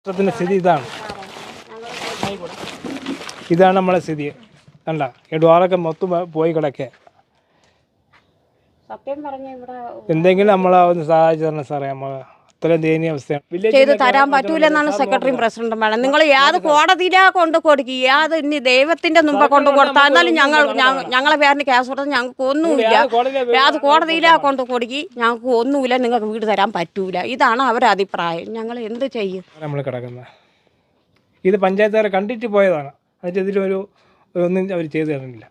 രാഷ്ട്രത്തിന്റെ സ്ഥിതി ഇതാണ്. ഇതാണ് നമ്മളെ സ്ഥിതി. കണ്ട എടുവാറൊക്കെ മൊത്തം പോയി കിടക്കുക എന്തെങ്കിലും നമ്മളെ ഒന്ന് സഹായിച്ചു തരണം സാറേ നമ്മൾ അത്രയും ദയനീയ അവസ്ഥയാണ്. ചെയ്ത് തരാൻ പറ്റൂലെന്നാണ് സെക്രട്ടറിയും പ്രസിഡന്റും പറയുന്നത്. നിങ്ങൾ ഏത് കോടതിയിലാ കൊണ്ട് കൊടുക്കുക ഏത് ഇനി ദൈവത്തിന്റെ മുമ്പ് കൊണ്ട് കൊടുത്താൽ എന്നാലും ഞങ്ങൾ ഞങ്ങളെ പേരിന് കേസ് കൊടുത്താൽ ഞങ്ങൾക്ക് ഒന്നുമില്ല. ഏത് കോടതിയിലാ കൊണ്ട് കൊടുക്കി. ഞങ്ങൾക്ക് ഒന്നുമില്ല. നിങ്ങൾക്ക് വീട് തരാൻ പറ്റൂല. ഇതാണ് അവരുടെ അഭിപ്രായം. ഞങ്ങൾ എന്ത് ചെയ്യും? നമ്മൾ കിടക്കുന്നത് ഇത് പഞ്ചായത്തുകാരെ കണ്ടിട്ട് പോയതാണ്. അതിന്റെ ഇതിലൊരു ഒന്നും അവർ ചെയ്തു തരുന്നില്ല.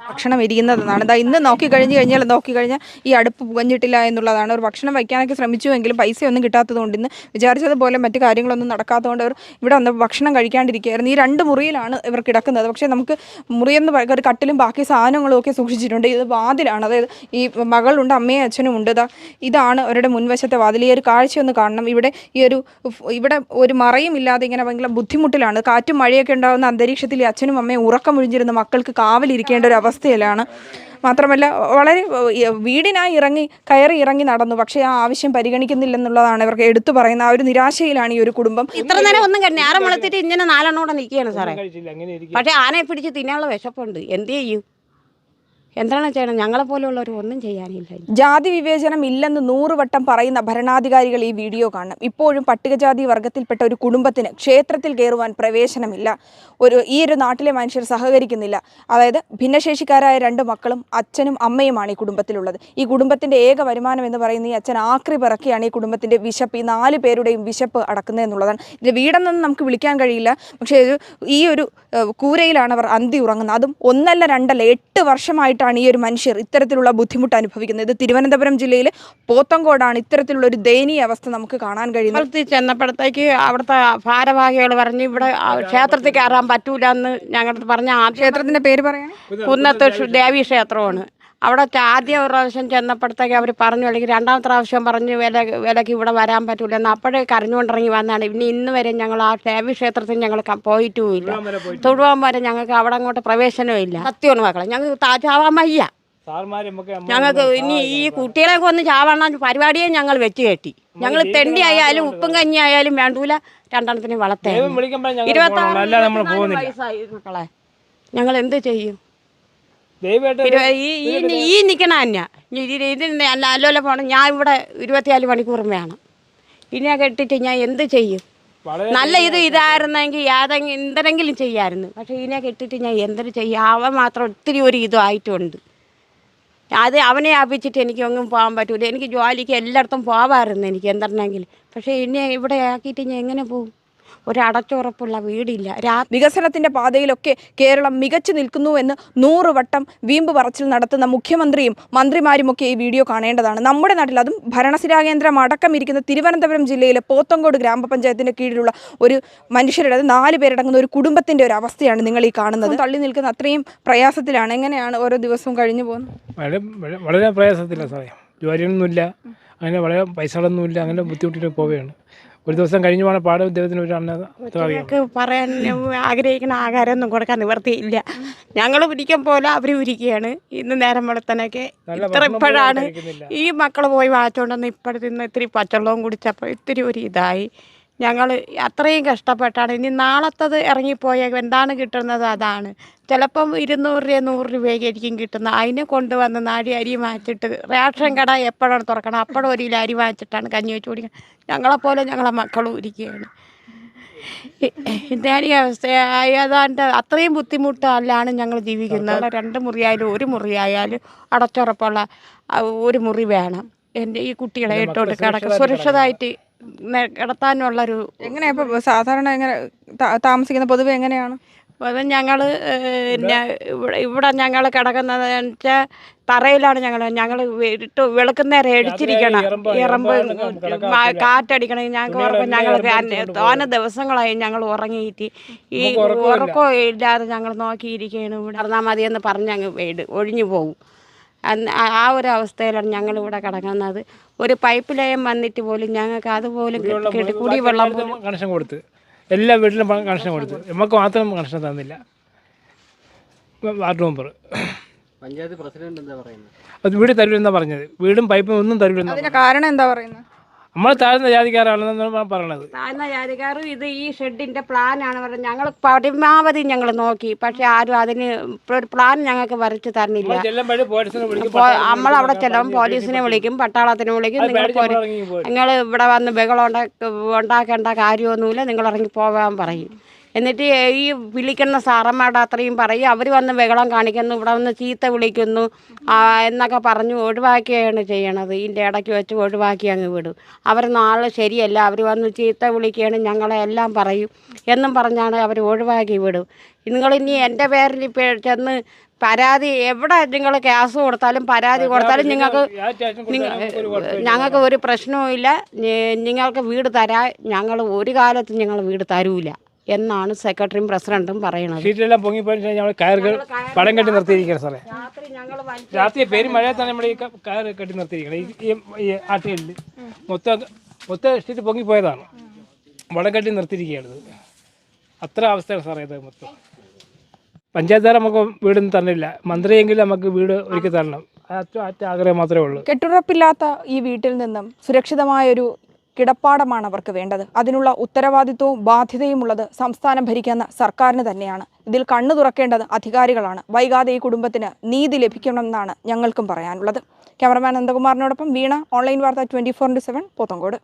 ഭക്ഷണം ഇരിക്കുന്നതെന്നാണ്. ഇതാ ഇന്ന് നോക്കി കഴിഞ്ഞ് കഴിഞ്ഞാൽ നോക്കി കഴിഞ്ഞാൽ ഈ അടുപ്പ് പുകഞ്ഞിട്ടില്ല എന്നുള്ളതാണ്. ഒരു ഭക്ഷണം വയ്ക്കാനൊക്കെ ശ്രമിച്ചുവെങ്കിലും പൈസയൊന്നും കിട്ടാത്തതുകൊണ്ട് ഇന്ന് വിചാരിച്ചതുപോലെ മറ്റു കാര്യങ്ങളൊന്നും നടക്കാത്തതുകൊണ്ട് അവർ ഇവിടെ വന്ന് ഭക്ഷണം കഴിക്കാണ്ടിരിക്കുകയായിരുന്നു. ഈ രണ്ട് മുറിയിലാണ് ഇവർ കിടക്കുന്നത്. പക്ഷേ നമുക്ക് മുറിയെന്ന് ഒരു കട്ടിലും ബാക്കി സാധനങ്ങളും ഒക്കെ സൂക്ഷിച്ചിട്ടുണ്ട്. ഇത് വാതിലാണ്. അതായത് ഈ മകളുണ്ട് അമ്മയും അച്ഛനും ഉണ്ട്. ഇതാ ഇതാണ് അവരുടെ മുൻവശത്തെ വാതിൽ. ഈ ഒരു കാഴ്ചയൊന്ന് കാണണം. ഇവിടെ ഈ ഒരു ഇവിടെ ഒരു മറയും ഇല്ലാതെ ഇങ്ങനെ ഭയങ്കര ബുദ്ധിമുട്ടിലാണ്. കാറ്റും മഴയൊക്കെ ഉണ്ടാകുന്ന അന്തരീക്ഷത്തിൽ അച്ഛനും അമ്മയും ഉറക്കം ഒഴിഞ്ഞിരുന്ന മക്കൾക്ക് കാവലിരിക്കേണ്ട ഒരു അവസ്ഥയിലാണ്. മാത്രമല്ല വളരെ വീടിനായി ഇറങ്ങി കയറി ഇറങ്ങി നടന്നു. പക്ഷേ ആ ആവശ്യം പരിഗണിക്കുന്നില്ലെന്നുള്ളതാണ് ഇവർക്ക് എടുത്തു പറയുന്ന ആ ഒരു നിരാശയിലാണ് ഈ ഒരു കുടുംബം. ഇത്ര നേരം ഒന്നും കഴിഞ്ഞ ആറ് മുളത്തിട്ട് ഇങ്ങനെ നാലെണ്ണോടെ നിൽക്കുകയാണ് സാറേ. കഴിച്ചില്ല. അങ്ങനെ ഇരിക്കും പക്ഷേ ആനയെ പിടിച്ച് തിന്നാനുള്ള വിശപ്പുണ്ട്. എന്ത് ചെയ്യും? എന്താണ് ചെയ്യണം? ഞങ്ങളെ പോലെയുള്ളവർ ഒന്നും ചെയ്യാനില്ല. ജാതി വിവേചനം ഇല്ലെന്ന് നൂറുവട്ടം പറയുന്ന ഭരണാധികാരികൾ ഈ വീഡിയോ കാണണം. ഇപ്പോഴും പട്ടികജാതി വർഗത്തിൽപ്പെട്ട ഒരു കുടുംബത്തിന് ക്ഷേത്രത്തിൽ കയറുവാൻ പ്രവേശനമില്ല. ഒരു ഈ ഒരു നാട്ടിലെ മനുഷ്യർ സഹകരിക്കുന്നില്ല. അതായത് ഭിന്നശേഷിക്കാരായ രണ്ട് മക്കളും അച്ഛനും അമ്മയുമാണ് ഈ കുടുംബത്തിലുള്ളത്. ഈ കുടുംബത്തിന്റെ ഏക വരുമാനം എന്ന് പറയുന്ന ഈ അച്ഛൻ ആക്രി പിറക്കിയാണ് ഈ കുടുംബത്തിന്റെ വിശപ്പ്. ഈ നാല് പേരുടെയും വിശപ്പ് അടക്കുന്നത് എന്നുള്ളതാണ്. ഇത് വീടെന്നൊന്നും നമുക്ക് വിളിക്കാൻ കഴിയില്ല. പക്ഷേ ഈ ഒരു കൂരയിലാണ് അവർ അന്തി ഉറങ്ങുന്നത്. അതും ഒന്നല്ല രണ്ടല്ല എട്ട് വർഷമായിട്ടാണ് ഈ ഒരു മനുഷ്യർ ഇത്തരത്തിലുള്ള ബുദ്ധിമുട്ട് അനുഭവിക്കുന്നത്. ഇത് തിരുവനന്തപുരം ജില്ലയിൽ പോത്തങ്കോടാണ് ഇത്തരത്തിലുള്ള ഒരു ദയനീയ അവസ്ഥ നമുക്ക് കാണാൻ കഴിയുന്നത്. ചെന്നപ്പോഴത്തേക്ക് അവിടുത്തെ ഭാരവാഹികൾ പറഞ്ഞു ഇവിടെ ക്ഷേത്രത്തിൽ കയറാൻ പറ്റൂല എന്ന് ഞങ്ങളുടെ പറഞ്ഞ ആ ക്ഷേത്രത്തിന്റെ പേര് പറയാൻ കുന്നത്ത് ദേവീ ക്ഷേത്രമാണ് അവിടെ ആദ്യ പ്രാവശ്യം ചെന്നപ്പോഴത്തേക്ക് അവർ പറഞ്ഞു അല്ലെങ്കിൽ രണ്ടാമത്തെ പ്രാവശ്യം പറഞ്ഞു വില വിലക്ക് ഇവിടെ വരാൻ പറ്റൂല എന്ന് അപ്പോഴേ കരഞ്ഞുകൊണ്ടിറങ്ങി വന്നാണ്. പിന്നെ ഇന്ന് വരെ ഞങ്ങൾ ആ ദേവി ക്ഷേത്രത്തിൽ ഞങ്ങൾ പോയിട്ടുമില്ല. തൊടുവാൻ വരെ ഞങ്ങൾക്ക് അവിടെ അങ്ങോട്ട് പ്രവേശനവും ഇല്ല. സത്യമാണ് മക്കളെ ഞങ്ങൾക്ക് താജാവാൻ വയ്യ. ഞങ്ങൾക്ക് ഇനി ഈ കുട്ടികളെയൊക്കെ ഒന്ന് ചാവണ പരിപാടിയെ ഞങ്ങൾ വെച്ച് കെട്ടി. ഞങ്ങൾ തെണ്ടി ആയാലും ഉപ്പും കഞ്ഞി ആയാലും വേണ്ടൂല. രണ്ടെണ്ണത്തിന് വളർത്തേ ഇരുപത്തി വയസ്സായി മക്കളെ. ഞങ്ങൾ എന്ത് ചെയ്യും? ഈ നിൽക്കണ തന്നെ ഇത് അല്ല അല്ലോലെ പോകണം ഞാൻ ഇവിടെ ഇരുപത്തിനാല് മണിക്കൂറും വേണം. ഇനിയെ കെട്ടിട്ട് ഞാൻ എന്ത് ചെയ്യും? നല്ല ഇത് ഇതായിരുന്നെങ്കിൽ ഏതെങ്കിലും എന്തെങ്കിലും ചെയ്യാമായിരുന്നു പക്ഷേ ഇതിനെ കെട്ടിട്ട് ഞാൻ എന്തൊരു ചെയ്യും? അവൻ മാത്രം ഒത്തിരി ഒരു ആയിട്ടുണ്ട്. അത് അവനെ ആപ്പിച്ചിട്ട് എനിക്കൊന്നും പോകാൻ പറ്റൂല. എനിക്ക് ജോലിക്ക് എല്ലായിടത്തും പോവാമായിരുന്നു എനിക്ക് എന്തെങ്കിലും പക്ഷേ ഇനി ഇവിടെ ആക്കിയിട്ട് ഞാൻ എങ്ങനെ പോകും ഒരു അടച്ചുറപ്പുള്ള വീടില്ല വികസനത്തിന്റെ പാതയിലൊക്കെ കേരളം മികച്ചു നിൽക്കുന്നുവെന്ന് നൂറ് വട്ടം വീമ്പ് പറച്ചിൽ നടത്തുന്ന മുഖ്യമന്ത്രിയും മന്ത്രിമാരുമൊക്കെ ഈ വീഡിയോ കാണേണ്ടതാണ്. നമ്മുടെ നാട്ടിൽ അതും ഭരണസിരാ കേന്ദ്രം അടക്കം ഇരിക്കുന്ന തിരുവനന്തപുരം ജില്ലയിലെ പോത്തങ്കോട് ഗ്രാമപഞ്ചായത്തിന്റെ കീഴിലുള്ള ഒരു മനുഷ്യരുടെ അത് നാല് പേരടങ്ങുന്ന ഒരു കുടുംബത്തിന്റെ ഒരു അവസ്ഥയാണ് നിങ്ങൾ ഈ കാണുന്നത്. തള്ളി നിൽക്കുന്ന അത്രയും പ്രയാസത്തിലാണ്. എങ്ങനെയാണ് ഓരോ ദിവസവും കഴിഞ്ഞു പോകുന്നത്? വളരെ പ്രയാസത്തില്ല സാറേ. ജോലിയൊന്നുമില്ല. അങ്ങനെ വളരെ പൈസകളൊന്നുമില്ല. അങ്ങനെ ബുദ്ധിമുട്ടിട്ട് പോവുകയാണ്. ഒരു ദിവസം കഴിഞ്ഞു പോണ പാടും ദൈവത്തിന് ഒരു അണ്ണ പറയാൻ ആഗ്രഹിക്കുന്ന ആഹാരമൊന്നും കൊടുക്കാൻ നിവർത്തിയില്ല. ഞങ്ങൾ ഉരിക്കാൻ പോലെ അവർ ഉരിക്കുകയാണ് ഇന്ന് നേരം വെളുത്തനൊക്കെ ഇത്ര ഇപ്പോഴാണ് ഈ മക്കൾ പോയി വാച്ചോണ്ടെന്ന് ഇപ്പോഴത്തെ ഇന്ന് ഇത്തിരി പച്ചവെള്ളവും കുടിച്ചപ്പോൾ ഇത്തിരി ഒരു ഇതായി. ഞങ്ങൾ അത്രയും കഷ്ടപ്പെട്ടാണ്. ഇനി നാളത്തത് ഇറങ്ങിപ്പോയ എന്താണ് കിട്ടുന്നത് അതാണ്. ചിലപ്പം ഇരുന്നൂറ് രൂപ നൂറ് രൂപയൊക്കെ ആയിരിക്കും കിട്ടുന്നത്. അതിനെ കൊണ്ടുവന്ന് നാടി അരി മാറ്റിട്ട് റേഷൻ കട എപ്പോഴാണ് തുറക്കണം അപ്പോഴും ഒരു അരി വാങ്ങിച്ചിട്ടാണ് കഞ്ഞി വെച്ച് കുടിക്കുന്നത് ഞങ്ങളെപ്പോലെ ഞങ്ങളെ മക്കളും ഇരിക്കുകയാണ്. ഇതേ അവസ്ഥയായതാണ്ട് അത്രയും ബുദ്ധിമുട്ടല്ലാണ് ഞങ്ങൾ ജീവിക്കുന്നത്. രണ്ട് മുറിയായാലും ഒരു മുറിയായാലും അടച്ചുറപ്പുള്ള ഒരു മുറി വേണം. എന്റെ ഈ കുട്ടികളെ ഇട്ടോട്ട് കിടക്കുക സുരക്ഷിതമായിട്ട് കിടത്താനുള്ളൊരു എങ്ങനെയാ ഇപ്പൊ സാധാരണ എങ്ങനെ താമസിക്കുന്ന പൊതുവെ എങ്ങനെയാണ്? അപ്പം ഞങ്ങൾ ഇവിടെ ഇവിടെ ഞങ്ങൾ കിടക്കുന്നത് വെച്ചാൽ തറയിലാണ് ഞങ്ങൾ ഞങ്ങൾ ഇട്ട് വെളുക്കുന്നേരം അടിച്ചിരിക്കണം ഇറമ്പ് കാറ്റടിക്കണമെങ്കിൽ ഞങ്ങൾക്ക് ഉറക്കം ഞങ്ങൾ തോന ദിവസങ്ങളായി ഞങ്ങൾ ഉറങ്ങിയിട്ട്. ഈ നമുക്ക് ഉറക്കമില്ല. ഉറക്കം ഇല്ലാതെ ഞങ്ങൾ നോക്കിയിരിക്കുകയാണ് ഇവിടെ. ഇറന്നാൽ മതിയെന്ന് പറഞ്ഞ് ഞങ്ങൾ വീട് ഒഴിഞ്ഞു പോകും ആ- ആ ഒരു അവസ്ഥയിലാണ് ഞങ്ങൾ ഇവിടെ കിടക്കുന്നത്. ഒരു പൈപ്പ് ലയം വന്നിട്ട് പോലും ഞങ്ങൾക്ക് അതുപോലും കുടിവെള്ളം കണക്ഷൻ കൊടുത്ത്. എല്ലാ വീട്ടിലും കണക്ഷൻ കൊടുത്ത്. നമുക്ക് മാത്രം കണക്ഷൻ തന്നില്ല. Ward member. പഞ്ചായത്ത് പ്രസിഡന്റ് എന്താ പറയുന്നത്? അത് വീട് തരുമെന്നാണ് പറഞ്ഞത്. വീടും പൈപ്പും ഒന്നും തരൂ കാരണം എന്താ പറയുന്നത്? നമ്മൾ താഴ്ന്ന ജാതിക്കാരാണെന്നാണ് പറയണത്. താഴ്ന്ന ജാതിക്കാരും ഇത് ഈ ഷെഡിന്റെ പ്ലാനാണ് പറഞ്ഞത് ഞങ്ങൾ പരമാവധി ഞങ്ങൾ നോക്കി. പക്ഷെ ആരും അതിന് ഒരു പ്ലാൻ ഞങ്ങൾക്ക് വരച്ചു തരണില്ല. നമ്മൾ അവിടെ ചെല്ലും പോലീസിനെ വിളിക്കും പട്ടാളത്തിനെ വിളിക്കും. നിങ്ങൾ. നിങ്ങൾ ഇവിടെ വന്ന് ബഹളം ഉണ്ടാ- ഉണ്ടാക്കേണ്ട കാര്യമൊന്നുമില്ല. നിങ്ങൾ ഇറങ്ങി പോകാൻ പറയും. എന്നിട്ട് ഈ വിളിക്കുന്ന സാറന്മാരുടെ അത്രയും പറയും. അവർ വന്ന് ബഹളം കാണിക്കുന്നു ഇവിടെ വന്ന് ചീത്ത വിളിക്കുന്നു എന്നൊക്കെ പറഞ്ഞു ഒഴിവാക്കിയാണ് ചെയ്യണത്. ഇതിന്റെ ഇടയ്ക്ക് വെച്ച് ഒഴിവാക്കി അങ്ങ് വിടും. അവർ നാളെ ശരിയല്ല അവർ വന്ന് ചീത്ത വിളിക്കുകയാണ് ഞങ്ങളെ എല്ലാം പറയും എന്നും പറഞ്ഞാണ് അവർ ഒഴിവാക്കി വിടും. നിങ്ങളിനി എന്റെ പേരിൽ ഇപ്പോൾ ചെന്ന് പരാതി എവിടെ നിങ്ങൾ കേസ് കൊടുത്താലും പരാതി കൊടുത്താലും നിങ്ങൾക്ക്. ഞങ്ങൾക്ക് ഒരു പ്രശ്നവുമില്ല. ഇല്ല നിങ്ങൾക്ക് വീട് തരാ ഞങ്ങൾ ഒരു കാലത്തും ഞങ്ങൾ വീട് തരൂല. എന്നാണ് സെക്രട്ടറിയും പ്രസിഡന്റും പറയുന്നത്. ഷീറ്റെല്ലാം പൊങ്ങിപ്പോയി ഞങ്ങൾ കയർ പടം കെട്ടി നിർത്തിയിരിക്കണം സാറേ. രാത്രി ഞങ്ങൾ രാത്രി പേര് മഴയത്താണ് നമ്മൾ ഈ കയർ കെട്ടി നിർത്തിയിരിക്കണം ഈ ആട്ടുകളിൽ മൊത്തം മൊത്തം ഷീറ്റ് പൊങ്ങിപ്പോയതാണ് വടം കെട്ടി നിർത്തിയിരിക്കുകയാണ് ഇത്. അത്ര അവസ്ഥയാണ് സാറേ ഇത് മൊത്തം. പഞ്ചായത്തുകാർ നമുക്ക് വീടൊന്നും തന്നില്ല മന്ത്രിയെങ്കിലും നമുക്ക് വീട് ഒരുക്കി തരണം. ആഗ്രഹം മാത്രമേ ഉള്ളൂ. കെട്ടുറപ്പില്ലാത്ത ഈ വീട്ടിൽ നിന്നും സുരക്ഷിതമായൊരു കിടപ്പാടമാണ് അവർക്ക് വേണ്ടത്. അതിനുള്ള ഉത്തരവാദിത്വവും ബാധ്യതയും ഉള്ളത് സംസ്ഥാനം ഭരിക്കുന്ന സർക്കാരിന് തന്നെയാണ്. ഇതിൽ കണ്ണു തുറക്കേണ്ടത് അധികാരികളാണ്. വൈകാതെ ഈ കുടുംബത്തിന് നീതി ലഭിക്കണമെന്നാണ് ഞങ്ങൾക്കും പറയാനുള്ളത്. ക്യാമറമാൻ നന്ദകുമാറിനോടൊപ്പം വീണ ഓൺലൈൻ വാർത്ത twenty four into seven Pothencode.